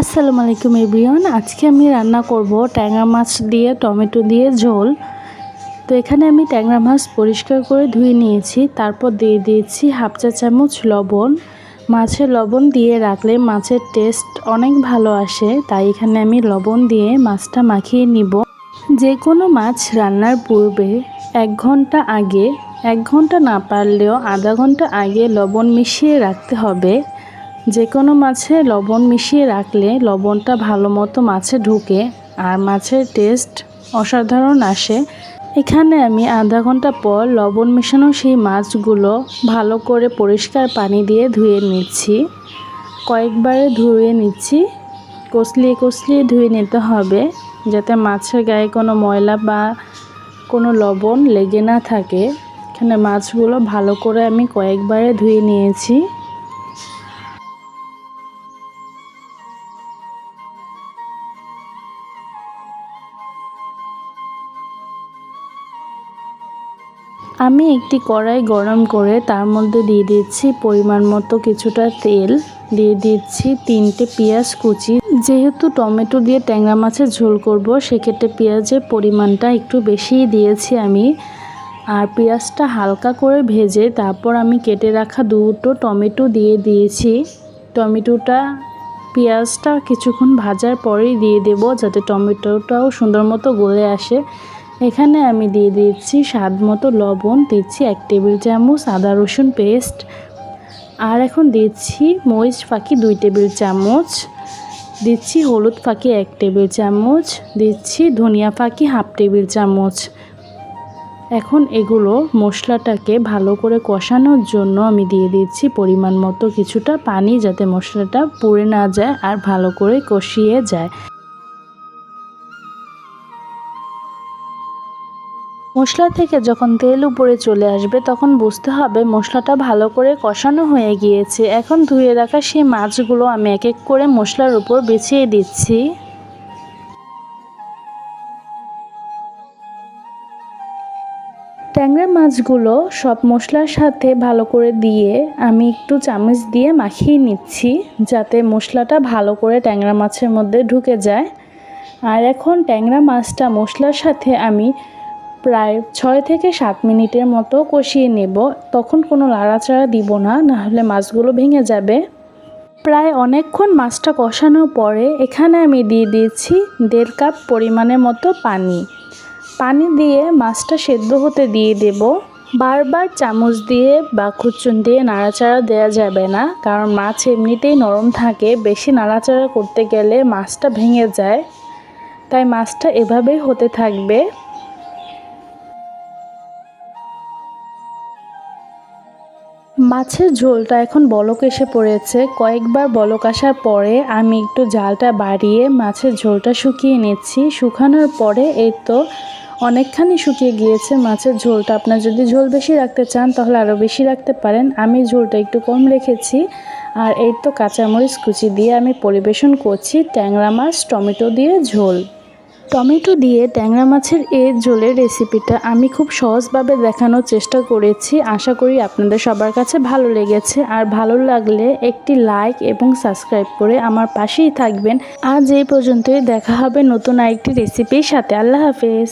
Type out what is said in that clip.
আসসালামু আলাইকুম এভরিওয়ান। আজকে আমি রান্না করব ট্যাংরা মাছ দিয়ে, টমেটো দিয়ে ঝোল। তো এখানে আমি ট্যাংরা মাছ পরিষ্কার করে ধুয়ে নিয়েছি। তারপর দিয়ে দিয়েছি হাফ চা চামচ লবণ। মাছের লবণ দিয়ে রাখলে মাছের টেস্ট অনেক ভালো আসে। তাই এখানে আমি লবণ দিয়ে মাছটা মাখিয়ে নিব। যে কোনো মাছ রান্নার পূর্বে এক ঘণ্টা আগে, এক ঘণ্টা না পারলেও আধা ঘণ্টা আগে লবণ মিশিয়ে রাখতে হবে। যে কোনো মাছে লবণ মিশিয়ে রাখলে লবণটা ভালো মতো মাছে ঢুকে আর মাছের টেস্ট অসাধারণ আসে। এখানে আমি আধা ঘণ্টা পর লবণ মেশানো সেই মাছগুলো ভালো করে পরিষ্কার পানি দিয়ে ধুয়ে নিচ্ছি। কয়েকবারে ধুয়ে নিচ্ছি। কষলিয়ে কষলিয়ে ধুয়ে নিতে হবে, যাতে মাছের গায়ে কোনো ময়লা বা কোনো লবণ লেগে না থাকে। এখানে মাছগুলো ভালো করে আমি কয়েকবারে ধুয়ে নিয়েছি। আমি একটি কড়াই গরম করে তার মধ্যে দিয়ে দিচ্ছি পরিমাণ মতো কিছুটা তেল। দিয়ে দিচ্ছি তিনটে পেঁয়াজ কুচি যেহেতু টমেটো দিয়ে ট্যাংরা মাছের ঝোল করব, সেক্ষেত্রে পেঁয়াজের পরিমাণটা একটু বেশিই দিয়েছি আমি। আর পেঁয়াজটা হালকা করে ভেজে তারপর আমি কেটে রাখা দুটো টমেটো দিয়ে দিয়েছি। টমেটোটা, পেঁয়াজটা কিছুক্ষণ ভাজার পরেই দিয়ে দেব যাতে টমেটোটাও সুন্দর মতো গলে আসে। এখানে আমি দিয়ে দিচ্ছি স্বাদ মতো লবণ, দিচ্ছি এক টেবিল চামচ আদা রসুন পেস্ট। আর এখন দিচ্ছি মরিচ ফাঁকি দুই টেবিল চামচ। দিচ্ছি হলুদ ফাঁকি এক টেবিল চামচ, দিচ্ছি ধনিয়া ফাঁকি হাফ টেবিল চামচ। এখন এগুলো মশলাটাকে ভালো করে কষানোর জন্য আমি দিয়ে দিচ্ছি পরিমাণ মতো কিছুটা পানি যাতে মশলাটা পুড়ে না যায় আর ভালো করে কষিয়ে যায়। মশলা থেকে যখন তেল উপরে চলে আসবে, তখন বুঝতে হবে মশলাটা ভালো করে কষানো হয়ে গিয়েছে। এখন ধুয়ে রাখা সেই মাছগুলো আমি এক এক করে মশলার উপর বিছিয়ে দিচ্ছি। ট্যাংরা মাছগুলো সব মশলার সাথে ভালো করে দিয়ে আমি একটু চামচ দিয়ে মাখিয়ে নিচ্ছি, যাতে মশলাটা ভালো করে ট্যাংরা মাছের মধ্যে ঢুকে যায়। আর এখন ট্যাংরা মাছটা মশলার সাথে আমি প্রায় ছয় থেকে সাত মিনিটের মতো কষিয়ে নেব। তখন কোনো লাড়াচাড়া দিব না নাহলে মাছগুলো ভেঙে যাবে। প্রায় অনেকক্ষণ মাছটা কষানোর পরে এখানে আমি দিয়ে দিয়েছি দেড় কাপ পরিমাণের মতো পানি। পানি দিয়ে মাছটা সেদ্ধ হতে দিয়ে দেব। বারবার চামচ দিয়ে বা খুচুন দিয়ে নাড়াচাড়া দেওয়া যাবে না, কারণ মাছ এমনিতেই নরম থাকে। বেশি নাড়াচাড়া করতে গেলে মাছটা ভেঙে যায়, তাই মাছটা এভাবেই হতে থাকবে। মাছের ঝোলটা এখন বলক এসে পড়েছে। কয়েকবার বলক আসার পরে আমি একটু জালটা বাড়িয়ে মাছের ঝোলটা শুকিয়ে নিচ্ছি। শুকানোর পরে এই তো অনেকখানি শুকিয়ে গিয়েছে মাছের ঝোলটা। আপনার যদি ঝোল বেশি রাখতে চান তাহলে আরও বেশি রাখতে পারেন। আমি ঝোলটা একটু কম রেখেছি। আর এই তো কাঁচামরিচ কুচি দিয়ে আমি পরিবেশন করছি ট্যাংরা মাছ, টমেটো দিয়ে ঝোল। টমেটো দিয়ে ট্যাংরা মাছের এ ঝোলের রেসিপিটা আমি খুব সহজভাবে দেখানোর চেষ্টা করেছি। আশা করি আপনাদের সবার কাছে ভালো লেগেছে। আর ভালো লাগলে একটি লাইক এবং সাবস্ক্রাইব করে আমার পাশেই থাকবেন। আজ এই পর্যন্তই। দেখা হবে নতুন আরেকটি রেসিপির সাথে। আল্লাহ হাফেজ।